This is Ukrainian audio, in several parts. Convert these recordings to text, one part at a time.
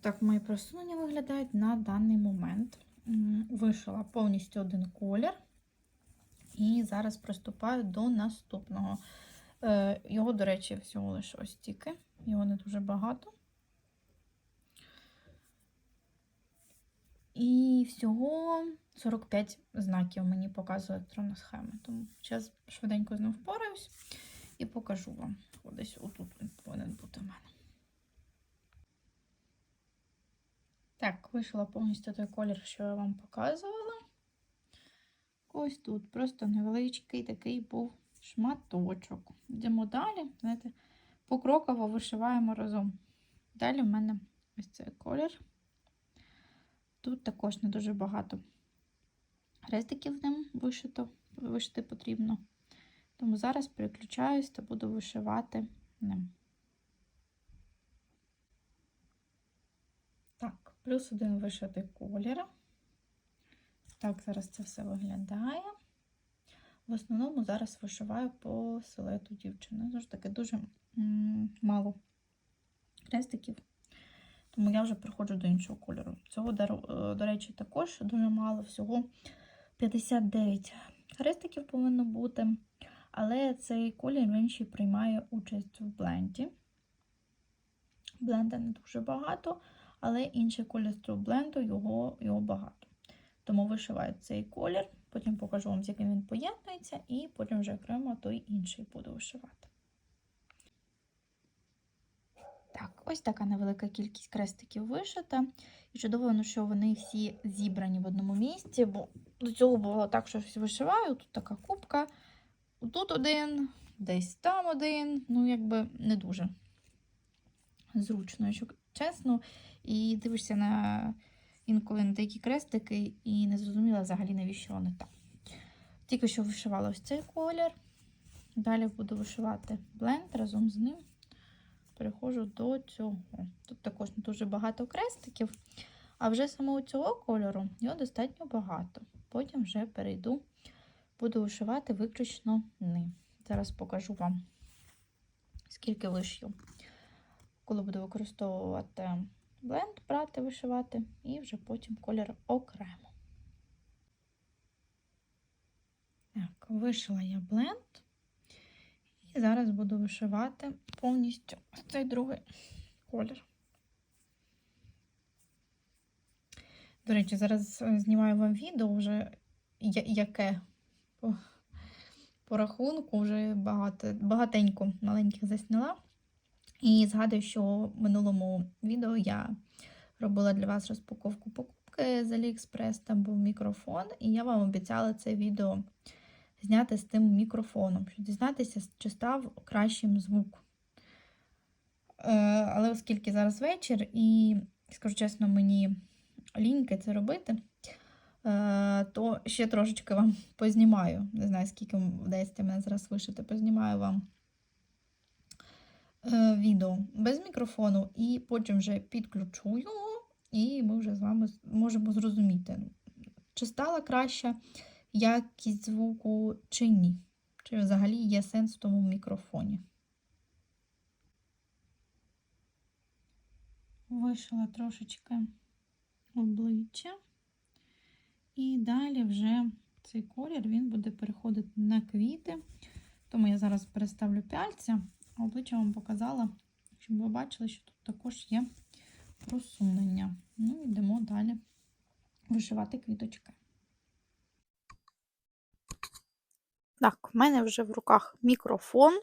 так мої просунення виглядають на даний момент. М, Вишила повністю один колір. І зараз приступаю до наступного. Е, Його, до речі, всього лише ось тільки. Його не дуже багато. І всього 45 знаків мені показує електронна схема. Тому зараз швиденько з ним впораюсь і покажу вам. Десь отут він повинен бути в мене. Так, вийшла повністю той колір, що я вам показувала. Ось тут просто невеличкий такий був шматочок. Йдемо далі, знаєте, покроково вишиваємо разом. Далі в мене ось цей колір. Тут також не дуже багато хрестиків ним вишито, вишити потрібно. Тому зараз переключаюсь та буду вишивати ним. Так, плюс один вишитий колір. Так, зараз це все виглядає. В основному зараз вишиваю по силуету дівчини. Знову ж таки, дуже мало хрестиків, тому я вже приходжу до іншого кольору. Цього, до, е, речі, також дуже мало, всього 59 хрестиків повинно бути. Але цей колір ще приймає участь в бленді. Бленда не дуже багато, але інший колір з цього бленду його, його багато. Тому вишиваю цей колір, потім покажу вам, з яким він поєднується, і потім вже окремо той інший буду вишивати. Так, ось така невелика кількість крестиків вишита. І чудово, ну, що вони всі зібрані в одному місці, бо до цього було так, що всі вишиваю. Тут така кубка, тут один, десь там один. Ну, якби не дуже зручно, чесно. І дивишся на інколи на деякі крестики і не зрозуміла взагалі, навіщо вони там. Тільки що вишивала ось цей колір. Далі буду вишивати бленд разом з ним. Переходжу до цього. Тут також не дуже багато крестиків, а вже самого цього кольору його достатньо багато. Потім вже перейду, буду вишивати виключно ним. Зараз покажу вам, скільки вишью, коли буду використовувати бленд, брати, вишивати, і вже потім колір окремо. Так, вишила я бленд. І зараз буду вишивати повністю цей другий колір. До речі, зараз знімаю вам відео вже яке по, по рахунку вже багато, багатенько маленьких засняла. І згадую, що в минулому відео я робила для вас розпаковку покупки з AliExpress, там був мікрофон, і я вам обіцяла це відео зняти з тим мікрофоном, щоб дізнатися, чи став кращим звук. Е, але оскільки зараз вечір, і, скажу чесно, мені ліньки це робити, е, то ще трошечки вам познімаю. Не знаю, скільки вдається мене зараз вишити, познімаю вам відео без мікрофону, і потім вже підключу його, і ми вже з вами можемо зрозуміти, чи стала краща якість звуку чи ні. Чи взагалі є сенс в тому мікрофоні. Вишила трошечки обличчя. І далі вже цей колір він буде переходити на квіти. Тому я зараз переставлю пяльця, обличчя вам показала, щоб ви бачили, що тут також є просунення. Ну, йдемо далі вишивати квіточки. Так, в мене вже в руках мікрофон,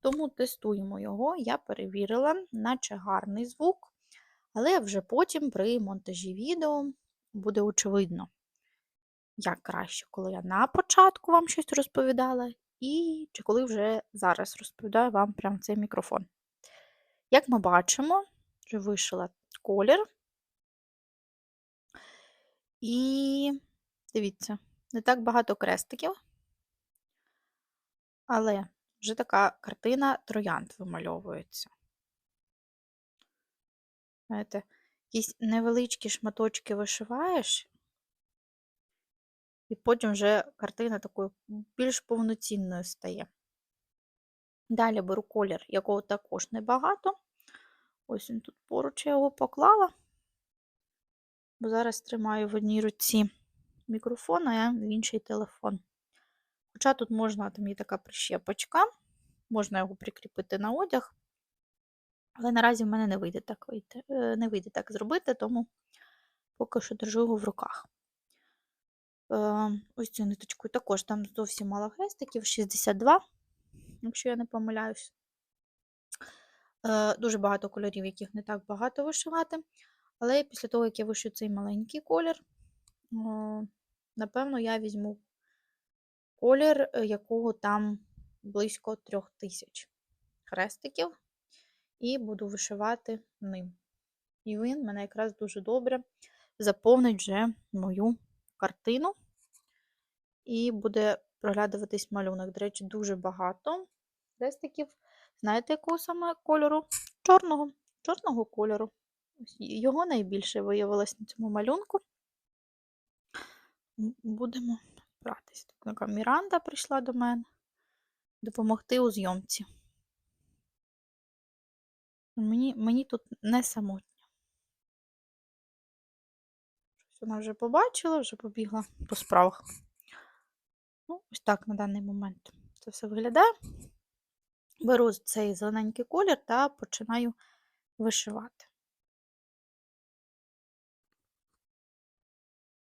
тому тестуємо його. Я перевірила, наче гарний звук, але вже потім при монтажі відео буде очевидно, як краще, коли я на початку вам щось розповідала, і чи коли вже зараз розповідаю вам прямо цей мікрофон. Як ми бачимо, вже вишила колір. І дивіться, не так багато крестиків. Але вже така картина троянд вимальовується. Знаєте, якісь невеличкі шматочки вишиваєш, і потім вже картина такою більш повноцінною стає. Далі беру колір, якого також небагато. Ось він тут поруч я його поклала. Бо зараз тримаю в одній руці мікрофон, а в інший телефон. Хоча тут можна, там є така прищепочка, можна його прикріпити на одяг. Але наразі в мене не вийде так е, не вийде так зробити, тому поки що держу його в руках. Е, Ось цю ниточку також там зовсім мало хрестиків, 62, якщо я не помиляюсь. Е, Дуже багато кольорів, яких не так багато вишивати. Але після того, як я вишию цей маленький колір, е, напевно, я візьму колір, якого там близько трьох тисяч хрестиків, і буду вишивати ним. І він мене якраз дуже добре заповнить вже мою картину. І буде проглядуватись малюнок. До речі, дуже багато хрестиків. Знаєте, якого саме кольору? Чорного. Чорного кольору. Його найбільше виявилось на цьому малюнку. Будемо братись. Така Міранда прийшла до мене допомогти у зйомці. Мені, мені тут не самотньо. Вона вже побачила, вже побігла по справах. Ну, ось так на даний момент це все виглядає. Беру цей зелененький колір та починаю вишивати.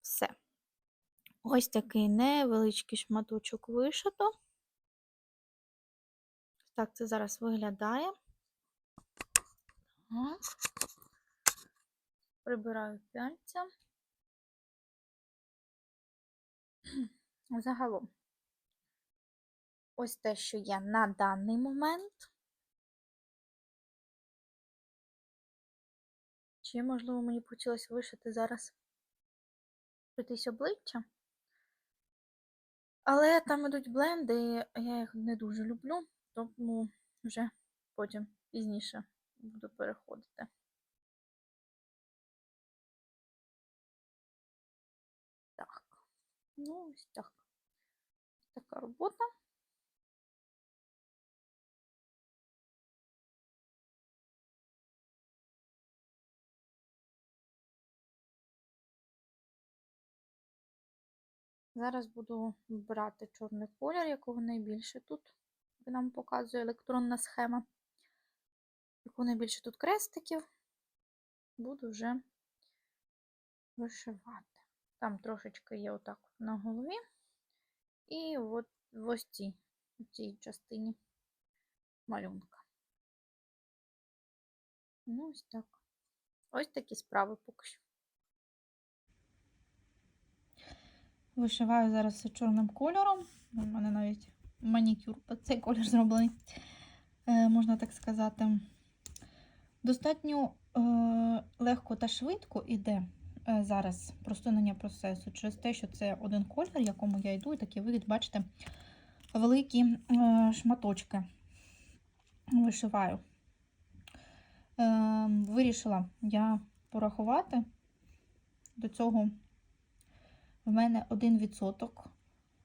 Все. Ось такий невеличкий шматочок вишито. Так це зараз виглядає. Прибираю пяльця. Загалом, ось те, що є на даний момент. Чи, можливо, мені хотілося вишити зараз пройтись обличчя. Але там ідуть бленди, а я їх не дуже люблю, тому вже потім пізніше буду переходити. Так, ну ось так. Така робота. Зараз буду брати чорний колір, якого найбільше тут нам показує електронна схема. Якого найбільше тут крестиків, буду вже вишивати. Там трошечки є отак от на голові. І от в ось цій, в цій частині малюнка. Ну, ось так. Ось такі справи поки що. Вишиваю зараз чорним кольором. У мене навіть манікюр під цей колір зроблений, е, можна так сказати. Достатньо е, легко та швидко йде е, зараз просунення процесу через те, що це один колір, якому я йду, і такий вигляд, бачите, великі е, шматочки вишиваю. Е, вирішила я порахувати до цього. В мене 1%,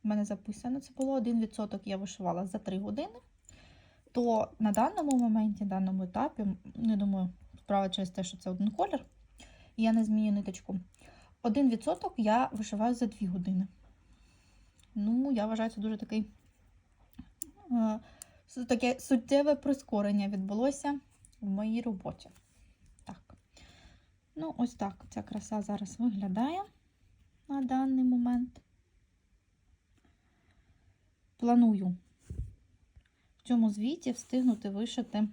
в мене записано, це було 1% я вишивала за 3 години. То на даному моменті, даному етапі, не думаю, справа через те, що це один колір, я не змінюю ниточку. 1% я вишиваю за 2 години. Ну, я вважаю, це дуже такий е, таке суттєве прискорення відбулося в моїй роботі. Так. Ну, ось так ця краса зараз виглядає на даний момент. Планую в цьому звіті встигнути вишити,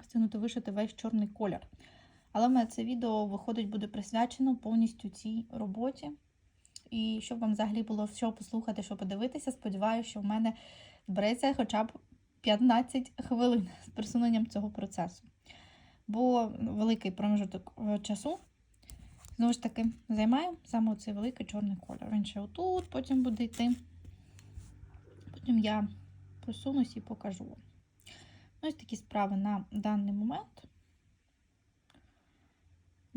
встигнути вишити весь чорний колір. Але в мене це відео виходить, буде присвячено повністю цій роботі. І щоб вам взагалі було що послухати, що подивитися, сподіваюся, що в мене збереться хоча б 15 хвилин з присуненням цього процесу. Бо великий проміжок е, часу Знову ж таки, займаю саме цей великий чорний кольор. Він ще отут, потім буде йти. Потім я просунусь і покажу вам. Ось такі справи на даний момент.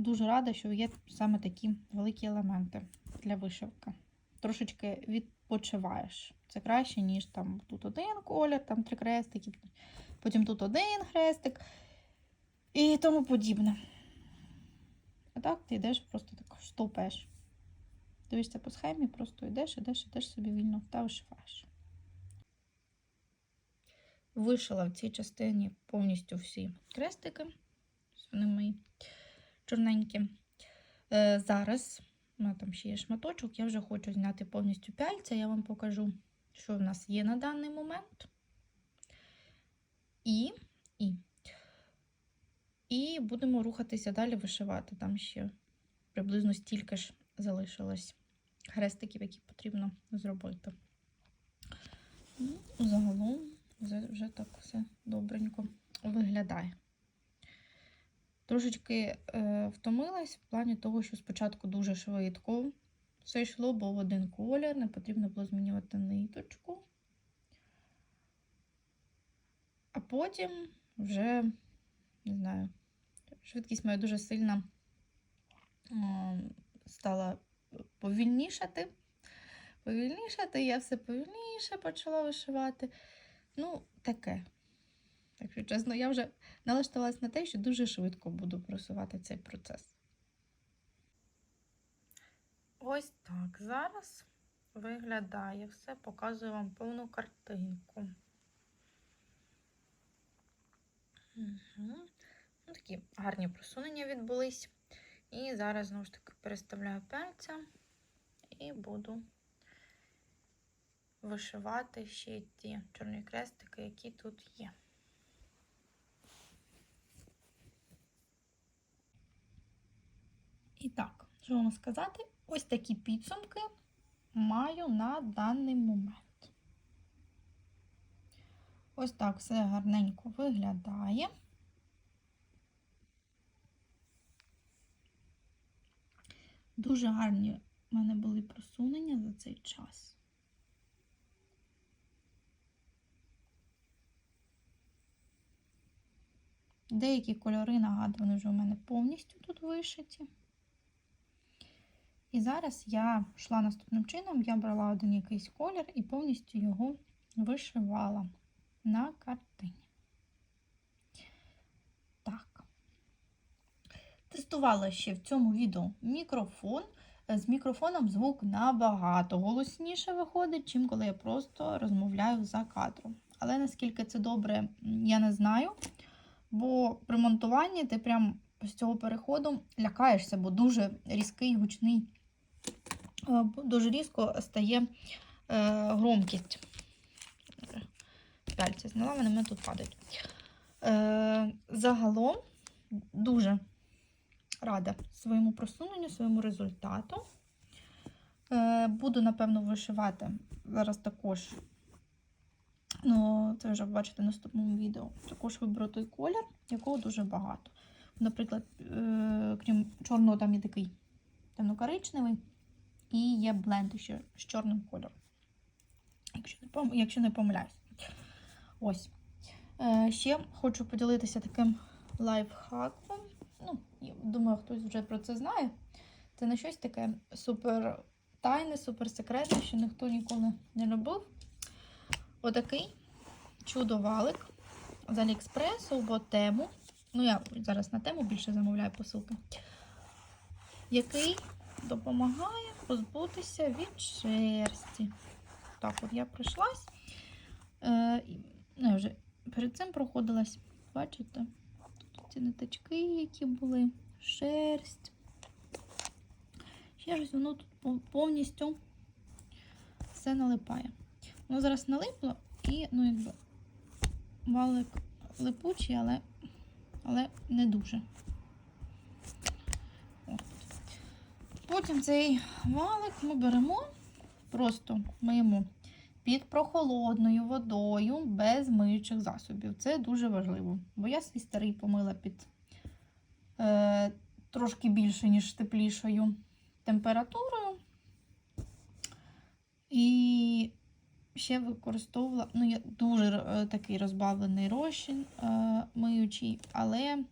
Дуже рада, що є саме такі великі елементи для вишивки. Трошечки відпочиваєш. Це краще, ніж там тут один колір, там три хрестики, потім тут один хрестик і тому подібне. А так ти йдеш, просто так штовпеш. Дивишся по схемі, просто йдеш, йдеш, йдеш собі вільно та вишиваєш. Вишила в цій частині повністю всі крестики. Вони мої чорненькі. Е, зараз у там ще є шматочок, я вже хочу зняти повністю пяльця. Я вам покажу, що в нас є на даний момент. І, і, і будемо рухатися далі вишивати. Там ще приблизно стільки ж залишилось хрестиків, які потрібно зробити. Ну, загалом вже так все добренько виглядає. Трошечки е, втомилась в плані того, що спочатку дуже швидко все йшло, бо в один колір, не потрібно було змінювати ниточку. А потім вже, не знаю, швидкість моя дуже сильно стала повільнішати. Повільнішати, я все повільніше почала вишивати. Ну, таке. Так що, чесно, я вже налаштувалася на те, що дуже швидко буду просувати цей процес. Ось так зараз виглядає все, показую вам повну картинку. Угу. Ну, такі гарні просунення відбулись. І зараз, знову ж таки, переставляю пальця і буду вишивати ще ті чорні крестики, які тут є. І так, що вам сказати? Ось такі підсумки маю на даний момент. Ось так все гарненько виглядає. Дуже гарні в мене були просунення за цей час. Деякі кольори, нагадую, вже у мене повністю тут вишиті. І зараз я йшла наступним чином, я брала один якийсь колір і повністю його вишивала на картині. Так. Тестувала ще в цьому відео мікрофон. З мікрофоном звук набагато голосніше виходить, чим коли я просто розмовляю за кадром. Але наскільки це добре, я не знаю. Бо при монтуванні ти прям з цього переходу лякаєшся, бо дуже різкий гучний, дуже різко стає громкість. Пальці зняла, вони мене тут падають. Загалом дуже рада своєму просуненню, своєму результату. Буду, напевно, вишивати зараз також. Ну, це вже бачите в наступному відео. Також виберу той колір, якого дуже багато. Наприклад, крім чорного, там є такий темно-коричневий, і є бленд ще з чорним кольором. Якщо не, пом... якщо не помиляюсь. Ось. Ще хочу поділитися таким лайфхаком. Ну, думаю, хтось вже про це знає. Це не щось таке супер тайне, супер секретне, що ніхто ніколи не робив. Отакий чудо-валик з Аліекспресу або тему. Ну, я зараз на тему більше замовляю посилки, який допомагає позбутися від шерсті. Так, от я пройшлась. Е, ну, вже перед цим проходилась, бачите? Тут ці ниточки, які були, шерсть. Ще щось воно тут повністю все налипає. Воно зараз налипло і, ну, якби, валик липучий, але, але не дуже. Потім цей валик ми беремо, просто миємо під прохолодною водою без миючих засобів. Це дуже важливо. Бо я свій старий помила під е, трошки більше, ніж теплішою температурою. І ще використовувала, ну, я дуже е, такий розбавлений розчин е, миючий, але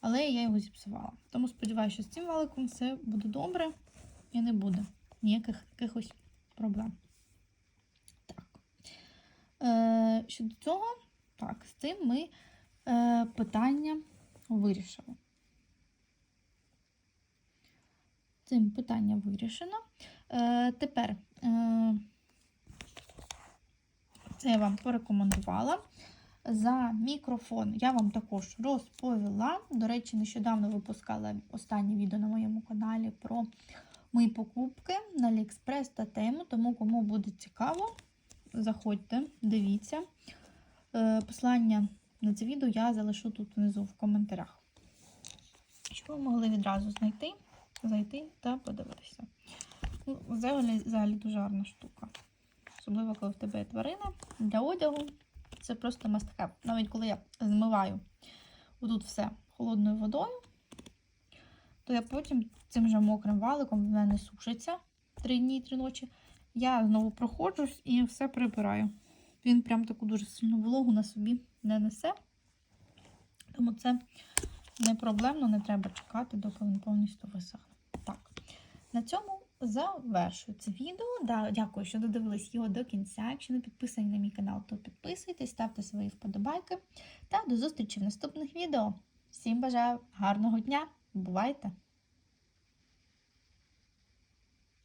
але я його зіпсувала. Тому сподіваюся, що з цим валиком все буде добре і не буде ніяких якихось проблем. Е, щодо цього, так, з цим ми е, питання вирішили. Цим питання вирішено. Е, тепер е, це я вам порекомендувала. За мікрофон я вам також розповіла. До речі, нещодавно випускала останнє відео на моєму каналі про мої покупки на AliExpress та тему. Тому, кому буде цікаво, заходьте, дивіться. Е, Послання на це відео я залишу тут внизу в коментарях. Щоб ви могли відразу знайти, зайти та подивитися. Ну, взагалі, взагалі дуже гарна штука. Особливо, коли в тебе є тварина для одягу. Це просто must. Навіть коли я змиваю отут все холодною водою, то я потім цим же мокрим валиком в мене сушиться три дні і три ночі. Я знову проходжусь і все прибираю. Він прям таку дуже сильну вологу на собі не несе. Тому це не проблемно, не треба чекати, доки він повністю висохне. Так, на цьому завершую це відео. Да, дякую, що додивились його до кінця. Якщо не підписані на мій канал, то підписуйтесь, ставте свої вподобайки. Та до зустрічі в наступних відео. Всім бажаю гарного дня! Бувайте!